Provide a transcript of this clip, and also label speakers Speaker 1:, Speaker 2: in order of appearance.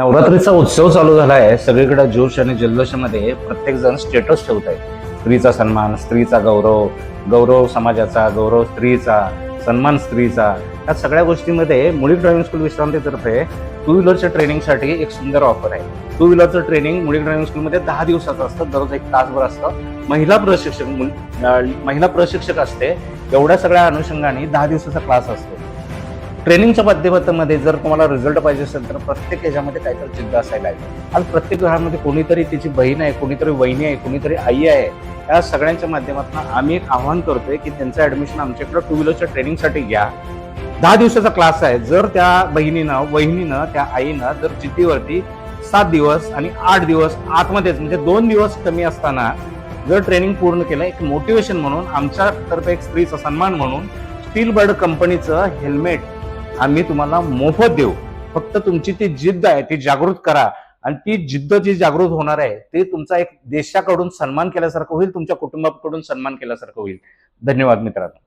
Speaker 1: नवरात्रीचा उत्सव चालू झाला आहे सगळीकडे जोश आणि जल्लोषामध्ये प्रत्येक जण स्टेटस ठेवत आहे स्त्रीचा सन्मान स्त्रीचा गौरव गौरव समाजाचा गौरव स्त्रीचा सन्मान स्त्रीचा. या सगळ्या गोष्टीमध्ये मुळी ड्रायव्हिंग स्कूल विश्रांतीतर्फे टू व्हीलरच्या ट्रेनिंगसाठी एक सुंदर ऑफर आहे. टू व्हीलरचं ट्रेनिंग मुळी ड्रायव्हिंग स्कूलमध्ये दहा दिवसाचं असतं. दररोज एक तासभर असतं. महिला प्रशिक्षक महिला प्रशिक्षक असते. एवढ्या सगळ्या अनुषंगाने दहा दिवसाचा क्लास असतो. ट्रेनिंगच्या माध्यमामध्ये जर तुम्हाला रिझल्ट पाहिजे असेल तर प्रत्येक ह्याच्यामध्ये काहीतरी चिंता असायला हवी आज प्रत्येक घरामध्ये कोणीतरी तिची बहीण आहे कोणीतरी वहिनी आहे कोणीतरी आई आहे या सगळ्यांच्या माध्यमातून आम्ही एक आव्हान करतोय की त्यांचं ऍडमिशन आमच्याकडे टू व्हीलरच्या ट्रेनिंगसाठी घ्या. दहा दिवसाचा क्लास आहे. जर त्या बहिणीनं वहिनीनं त्या आईनं जर चितीवरती सात दिवस आणि आठ दिवस आतमध्येच म्हणजे दोन दिवस कमी असताना जर ट्रेनिंग पूर्ण केलं एक मोटिवेशन म्हणून आमच्यातर्फे एक स्त्रीचा सन्मान म्हणून स्टील बर्ड कंपनीचं हेल्मेट आम्ही तुम्हाला मोफत देऊ. फक्त तुमची ती जिद्द आहे ती जागृत करा. आणि ती जिद्द जी जागृत होणार आहे ते तुमचा एक देशाकडून सन्मान केल्यासारखं होईल तुमच्या कुटुंबाकडून सन्मान केल्यासारखं होईल. धन्यवाद मित्रांनो.